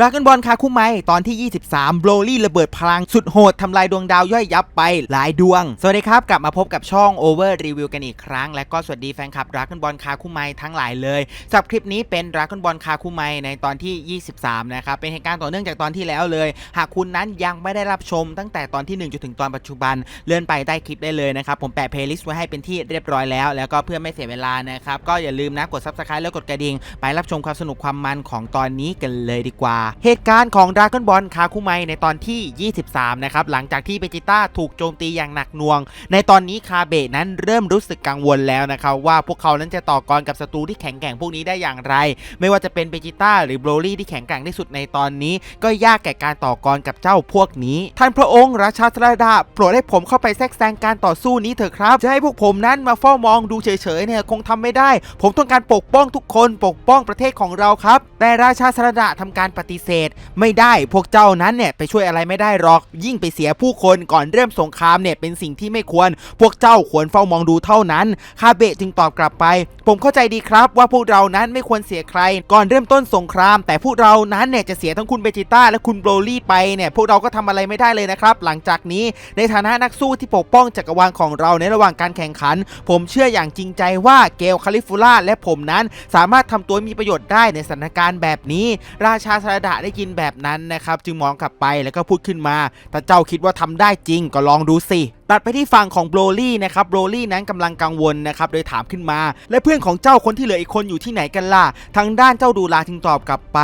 ดราก้อนบอลคาคุไมตอนที่ 23 โบลลี่ระเบิดพลังสุดโหดทำลายดวงดาวย่อยยับไปหลายดวง สวัสดีครับ กลับมาพบกับช่อง Over Review กันอีกครั้ง และก็สวัสดีแฟนคลับดราก้อนบอลคาคุไมทั้งหลายเลยสำหรับคลิปนี้เป็นดราก้อนบอลคาคุไมในตอนที่ 23 นะครับ เป็นเหตุการณ์ต่อเนื่องจากตอนที่แล้วเลย หากคุณนั้นยังไม่ได้รับชมตั้งแต่ตอนที่ 1จนถึงตอนปัจจุบันเลื่อนไปใต้คลิปได้เลยนะครับผมแปะเพลย์ลิสต์ไว้ให้เป็นที่เรียบร้อยแล้ว แล้วก็เพื่อไม่เสียเวลานะครับก็อย่าลืมนะกด Subscribe แล้วกดกระดิ่งไปรับชมความสนุกความมันของตอนนี้กันเลยดีกว่าเหตุการณ์ของดราก้อนบอลคาคุไมในตอนที่ 23 นะครับ หลังจากที่เบจิต้าถูกโจมตีอย่างหนักหน่วง ในตอนนี้คาเบะนั้นเริ่มรู้สึกกังวลแล้วนะครับ ว่าพวกเขานั้นจะต่อกรกับศัตรูที่แข็งแกร่งพวกนี้ได้อย่างไร ไม่ว่าจะเป็นเบจิต้าหรือโบรลี่ที่แข็งแกร่งที่สุดในตอนนี้ ก็ยากแก่การต่อกรกับเจ้าพวกนี้ท่านพระองค์ราชาสราดาโปรดให้ผมเข้าไปแทรกแซงการต่อสู้นี้เถอะครับจะให้พวกผมนั้นมาเฝ้ามองดูเฉยๆเนี่ยคงทำไม่ได้ ผมต้องการปกป้องทุกคนปกป้องประเทศของเราครับแต่ราชาสราดาทำการปฏิเสธ ไม่ได้พวกเจ้านั้นเนี่ยไปช่วยอะไรไม่ได้หรอก ยิ่งไปเสียผู้คนก่อนเริ่มสงครามเนี่ยเป็นสิ่งที่ไม่ควร พวกเจ้าควรเฝ้ามองดูเท่านั้นคาเบะจึงตอบกลับไป ผมเข้าใจดีครับ ว่าพวกเรานั้นไม่ควรเสียใคร ก่อนเริ่มต้นสงคราม แต่พวกเรานั้นเนี่ยจะเสียทั้งคุณเบจิต้าและคุณโบรลี่ไปเนี่ยพวกเราก็ทำอะไรไม่ได้เลยนะครับ หลังจากนี้ในฐานะนักสู้ที่ปกป้องจักรวาลของเราในระหว่างการแข่งขัน ผมเชื่ออย่างจริงใจว่าเกลคาลิฟูล่าและผมนั้นสามารถทำตัวมีประโยชน์ได้ในสถานการณ์แบบนี้ ราชาสระดะได้ยินแบบนั้นนะครับ จึงมองกลับไปแล้วก็พูดขึ้นมาถ้าเจ้าคิดว่าทำได้จริงก็ลองดูสิ ตัดไปที่ฝั่งของโบรลี่นะครับโบรลี่นั้นกำลังกังวลนะครับโดยถามขึ้นมา และเพื่อนของเจ้าคนที่เหลืออีกคนอยู่ที่ไหนกันล่ะ ทางด้านเจ้าดูลาจึงตอบกลับไป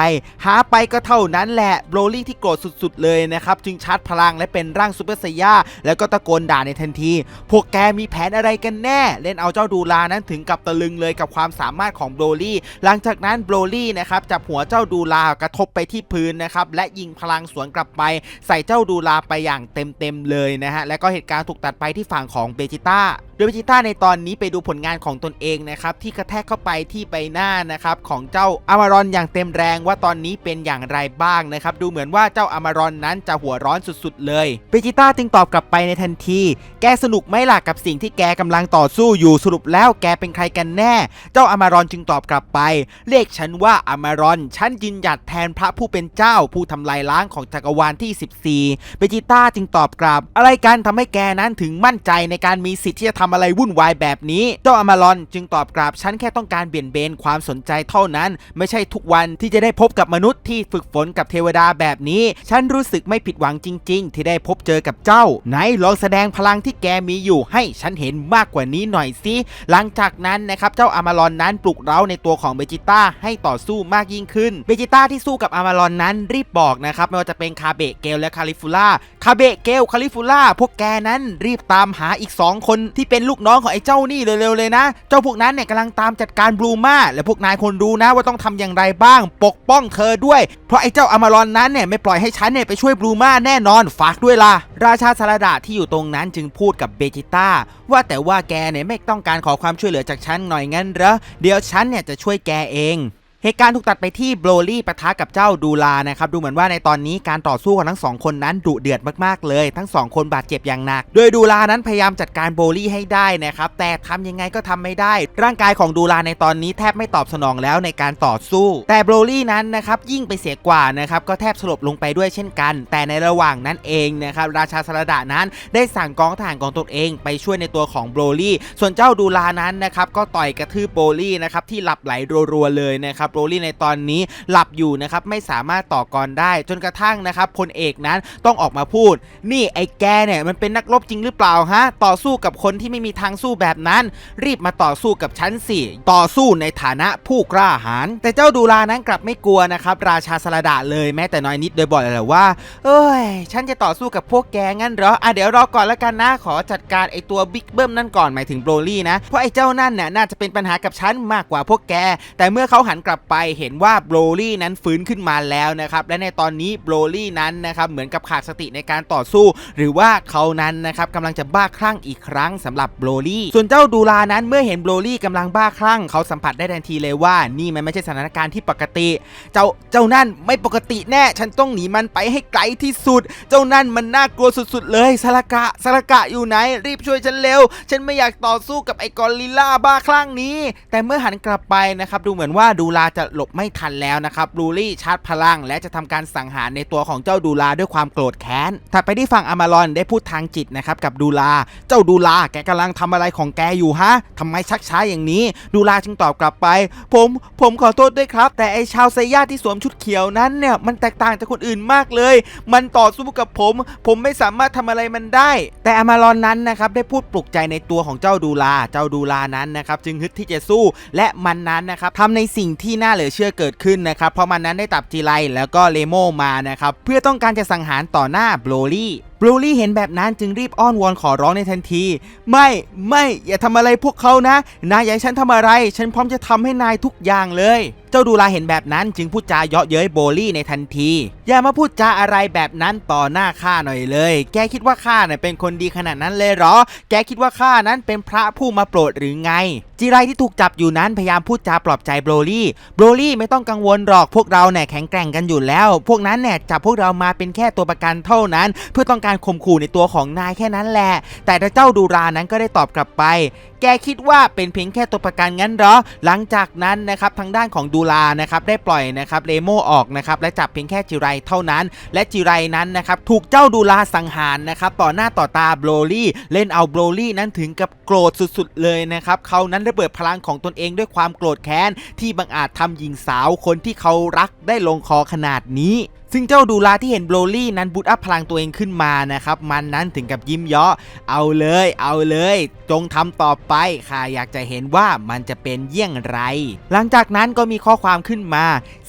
หาไปก็เท่านั้นแหละโบรลี่ที่โกรธสุดๆ เลยนะครับจึงชาร์จพลังและเป็นร่างซูเปอร์ไซย่าแล้วก็ตะโกนด่าในทันที พวกแกมีแผนอะไรกันแน่ เล่นเอาเจ้าดูลานั้นถึงกับตะลึงเลยกับความสามารถของโบรลี่หลังจากนั้นโบรลี่นะครับจับหัวเจ้าดูลากระทบไปที่พื้นนะครับและยิงพลังสวนกลับไป ใส่เจ้าดูลาไปอย่างเต็มๆเลยนะฮะและก็เหตุการณ์ถูกตัดไปที่ฝั่งของเบจิต้าโดยเบจิต้าในตอนนี้ไปดูผลงานของตนเองนะครับที่กระแทกเข้าไปที่ใบหน้านะครับของเจ้าอามารอนอย่างเต็มแรงว่าตอนนี้เป็นอย่างไรบ้างนะครับดูเหมือนว่าเจ้าอามารอนนั้นจะหัวร้อนสุดๆ เลยเบจิต้าจึงตอบกลับไปในทันที แกสนุกไหมล่ะกับสิ่งที่แกกำลังต่อสู้อยู่สรุปแล้วแกเป็นใครกันแน่ เจ้าอามารอนจึงตอบกลับไป เรียกฉันว่าอามารอนฉันยืนหยัดแทนพระผู้เป็นเจ้า ผู้ทำลายล้างของจักรวาลที่ 14เบจิต้าจึงตอบกลับ อะไรกันทำให้แกนั้นถึงมั่นใจในการมีสิทธิ์ที่จะททำอะไรวุ่นวายแบบนี้เจ้าอามารอนจึงตอบกลับฉันแค่ต้องการเบี่ยนเบนความสนใจเท่านั้น ไม่ใช่ทุกวันที่จะได้พบกับมนุษย์ที่ฝึกฝนกับเทวดาแบบนี้ ฉันรู้สึกไม่ผิดหวังจริง ๆ ที่ได้พบเจอกับเจ้า ไหนลองแสดงพลังที่แกมีอยู่ให้ฉันเห็นมากกว่านี้หน่อยสิหลังจากนั้นนะครับเจ้าอามารอนนั้นปลุกเร้าในตัวของเบจิต้าให้ต่อสู้มากยิ่งขึ้นเบจิต้าที่สู้กับอามารอนนั้นรีบบอกนะครับไม่ว่าจะเป็นคาเบะเกลและคาลิฟูล่าคาเบะเกลคาลิฟูล่าพวกแกนั้นรีบตามหาอีก 2 คนที่เป็นเป็นลูกน้องของไอ้เจ้านี่เร็วๆเลยนะ เจ้าพวกนั้นเนี่ยกำลังตามจัดการบลูมาและพวกนายคนรู้นะว่าต้องทำอย่างไรบ้าง ปกป้องเธอด้วย เพราะไอ้เจ้าอามารอนนั้นเนี่ยไม่ปล่อยให้ฉันเนี่ยไปช่วยบลูมาแน่นอนฝากด้วยล่ะราชาสารดาที่อยู่ตรงนั้นจึงพูดกับเบจิต้าว่าแต่ว่าแกเนี่ยไม่ต้องการขอความช่วยเหลือจากฉันหน่อยงั้นเหรอเดี๋ยวฉันเนี่ยจะช่วยแกเอง เหตุการณ์ถูกตัดไปที่โบรลี่ปะทะกับเจ้าดูลานะครับดูเหมือนว่าในตอนนี้การต่อสู้ของทั้งสองคนนั้นดุเดือดมากๆเลย ทั้งสองคนบาดเจ็บอย่างหนัก โดยดูลานั้นพยายามจัดการโบรลี่ให้ได้นะครับแต่ทำยังไงก็ทำไม่ได้ ร่างกายของดูลาในตอนนี้แทบไม่ตอบสนองแล้วในการต่อสู้ แต่โบรลี่นั้นนะครับยิ่งไปเสียกว่านะครับก็แทบสลบลงไปด้วยเช่นกัน แต่ในระหว่างนั้นเองนะครับราชาสรดานั้นได้สั่งกองทหารของตนเอง ไปช่วยในตัวของโบรลี่ส่วนเจ้าดูลานั้นนะครับก็ต่อยกระทืบโบรลี่นะครับที่หลับไหลรัวๆเลยนะครับโรลี่ในตอนนี้หลับอยู่นะครับไม่สามารถต่อกรได้จนกระทั่งนะครับพลเอกนั้นต้องออกมาพูด นี่ไอ้แกเนี่ยมันเป็นนักรบจริงหรือเปล่าฮะต่อสู้กับคนที่ไม่มีทางสู้แบบนั้น รีบมาต่อสู้กับฉันสิต่อสู้ในฐานะผู้กล้าหาญแต่เจ้าดูลานั้นกลับไม่กลัวนะครับราชาสลดาเลยแม้แต่น้อยนิดโดยบอกเลยว่า เอ้ย ฉันจะต่อสู้กับพวกแกงั้นเหรออะเดี๋ยวรอก่อนล้วกันนะขอจัดการไอตัวบิ๊กเบิ้มนั่นก่อนหมายถึงโบรลี่นะเพราะไอเจ้านั่นเนี่ยน่าจะเป็นปัญหากับฉันมากกว่าพวกแก แต่เมื่อเขาหันกลับไปเห็นว่าโบรลี่นั้นฟื้นขึ้นมาแล้วนะครับและในตอนนี้โบรลี่นั้นนะครับเหมือนกับขาดสติในการต่อสู้ หรือว่าเขานั้นนะครับกำลังจะบ้าคลั่งอีกครั้งสำหรับโบรลี่ส่วนเจ้าดูลานั้นเมื่อเห็นโบรลี่กำลังบ้าคลั่งเขาสัมผัสได้ทันทีเลยว่านี่มันไม่ใช่สถานการณ์ที่ปกติ เจ้าเจ้านั่นไม่ปกติแน่ ฉันต้องหนีมันไปให้ไกลที่สุด เจ้านั่นมันน่ากลัวสุด ๆ เลยสารกะสารกะอยู่ไหน รีบช่วยฉันเร็ว ฉันไม่อยากต่อสู้กับไอ้กอริลลาบ้าคลั่งนี้ แต่เมื่อหันกลับไปนะครับดูเหมือนว่าดูลาาจะหลบไม่ทันแล้วนะครับลูลี่ชาร์จพลัง และจะทำการสังหารในตัวของเจ้าดูลาด้วยความโกรธแค้นถัดไปที่ฝั่งอามารอนได้พูดทางจิตนะครับกับดูลา เจ้าดูลาแกกำลังทำอะไรของแกอยู่ฮะทำไมชักช้าอย่างนี้ ดูลาจึงตอบกลับไป ผมผมขอโทษด้วยครับ แต่ไอชาวไซย่าที่สวมชุดเขียวนั้นเนี่ยมันแตกต่างจากคนอื่นมากเลย มันต่อสู้กับผม ผมไม่สามารถทำอะไรมันได้ แต่อามารอนนั้นนะครับได้พูดปลุกใจในตัวของเจ้าดูลา เจ้าดูลานั้นนะครับจึงฮึดที่จะสู้และมันนั้นนะครับทำในสิ่งที่ที่น่าเหลือเชื่อเกิดขึ้นนะครับเพราะมันนั้นได้ตับจีไรแล้วก็เลโมมานะครับเพื่อต้องการจะสังหารต่อหน้าโบลลี่ บลลี่เห็นแบบนั้นจึงรีบอ้อนวอนขอร้องในทันที ไม่ไม่อย่าทำอะไรพวกเขานะ นายอยากให้ฉันทำอะไร ฉันพร้อมจะทำให้นายทุกอย่างเลย เจ้าดูลาเห็นแบบนั้นจึงพูดจาเยาะเย้ยโบลลี่ในทันที อย่ามาพูดจาอะไรแบบนั้นต่อหน้าข้าหน่อยเลย แกคิดว่าข้าเนี่ยเป็นคนดีขนาดนั้นเลยเหรอ แกคิดว่าข้านั้นเป็นพระผู้มาโปรดหรือไง จิไรที่ถูกจับอยู่นั้นพยายามพูดจาปลอบใจโบลี่โบลี่ไม่ต้องกังวลหรอกพวกเราเนี่ยแข็งแกร่งกันอยู่แล้ว พวกนั้นเนี่ยจับพวกเรามาเป็นแค่ตัวประกันเท่านั้น เพื่อต้องการข่มขู่ในตัวของนายแค่นั้นแหละ แต่เจ้าดูรานั้นก็ได้ตอบกลับไป แกคิดว่าเป็นเพียงแค่ตัวประกันงั้นเหรอ หลังจากนั้นนะครับทางด้านของดูรานะครับได้ปล่อยนะครับเลโมออกนะครับและจับเพียงแค่จิไรเท่านั้น และจิไรนั้นนะครับถูกเจ้าดูราสังหารนะครับต่อหน้าต่อตาโบรลี่เล่นเอาโบรลี่นั้นถึงกับโกรธสุดๆเลยนะครับเขานั้นระเบิดพลังของตนเองด้วยความโกรธแค้นที่บังอาจทำหญิงสาวคนที่เขารักได้ลงคอขนาดนี้ ซึ่งเจ้าดูลาที่เห็นโบรลี่นั้นบูตอัพพลังตัวเองขึ้นมานะครับ มันนั้นถึงกับยิ้มเยาะเอาเลย เอาเลย จงทำต่อไปข้าอยากจะเห็นว่ามันจะเป็นเยี่ยงไร หลังจากนั้นก็มีข้อความขึ้นมา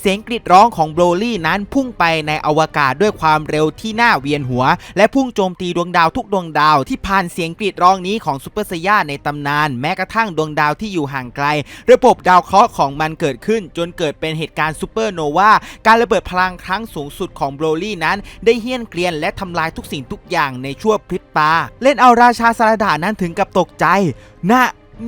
สียงกรีดร้องของโบรลี่นั้นพุ่งไปในอวกาศด้วยความเร็วที่น่าเวียนหัว และพุ่งโจมตีดวงดาวทุกดวงดาวที่ผ่านเสียงกรีดร้องนี้ของซูเปอร์ไซย่าในตำนาน แม้กระทั่งดวงดาวที่อยู่ห่างไกล ระบบดาวเคราะห์ของมันเกิดขึ้น จนเกิดเป็นเหตุการณ์ซูเปอร์โนวาการระเบิดพลังครั้งสูงสุดของโบรลี่นั้น ได้เฮี้ยนเกรียนและทำลายทุกสิ่งทุกอย่างในชั่วพริบตา เล่นเอาราชาซาลดานั้นถึงกับตกใจน่า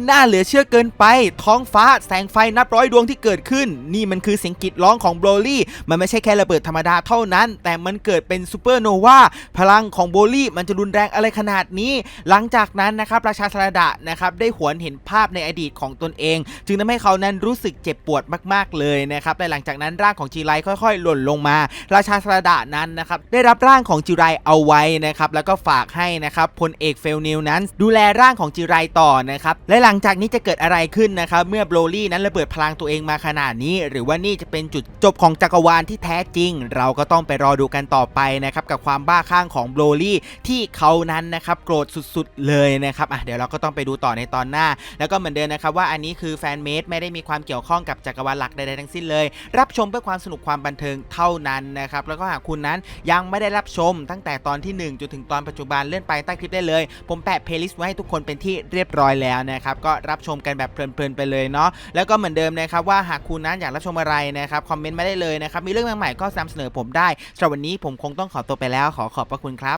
น่าเหลือเชื่อเกินไป ท้องฟ้าแสงไฟนับร้อยดวงที่เกิดขึ้น นี่มันคือเสียงกรีดร้องของโบรลี่ มันไม่ใช่แค่ระเบิดธรรมดาเท่านั้น แต่มันเกิดเป็นซูเปอร์โนวาพลังของโบรลี่มันจะรุนแรงอะไรขนาดนี้ หลังจากนั้นนะครับราชาสลาดะนะครับได้หวนเห็นภาพในอดีตของตนเอง จึงทำให้เขานั้นรู้สึกเจ็บปวดมากๆเลยนะครับและหลังจากนั้นร่างของจีไรค่อยๆ หล่นลงมา ราชาสลาดะนั้นนะครับได้รับร่างของจิไรเอาไว้นะครับแล้วก็ฝากให้นะครับพลเอกเฟลนิวนั้น ดูแลร่างของจิไรต่อนะครับและและหลังจากนี้จะเกิดอะไรขึ้นนะครับเมื่อโบรลี่นั้นระเบิดพลังตัวเองมาขนาดนี้ หรือว่านี่จะเป็นจุดจบของจักรวาลที่แท้จริง เราก็ต้องไปรอดูกันต่อไปนะครับกับความบ้าคลั่งของโบรลี่ที่เขานั้นนะครับโกรธสุดๆเลยนะครับอะเดี๋ยวเราก็ต้องไปดูต่อในตอนหน้า แล้วก็เหมือนเดิมนะครับว่าอันนี้คือแฟนเมดไม่ได้มีความเกี่ยวข้องกับจักรวาลหลักใดๆทั้งสิ้นเลย รับชมเพื่อความสนุกความบันเทิงเท่านั้นนะครับแล้วก็หากคุณนั้นยังไม่ได้รับชมตั้งแต่ตอนที่1จนถึงตอนปัจจุบันเลื่อนไปใต้คลิปได้เลย ผมแปะเพลย์ลิสต์ไว้ให้ทุกคนเป็นที่เรียบร้อยแล้วนะครับก็รับชมกันแบบเพลินๆไปเลยเนาะแล้วก็เหมือนเดิมนะครับว่าหากคุณนั้นอยากรับชมอะไรนะครับคอมเมนต์มาได้เลยนะครับมีเรื่องใหม่ๆก็นำเสนอผมได้สำหรับวันนี้ผมคงต้องขอตัวไปแล้วขอขอบพระคุณครับ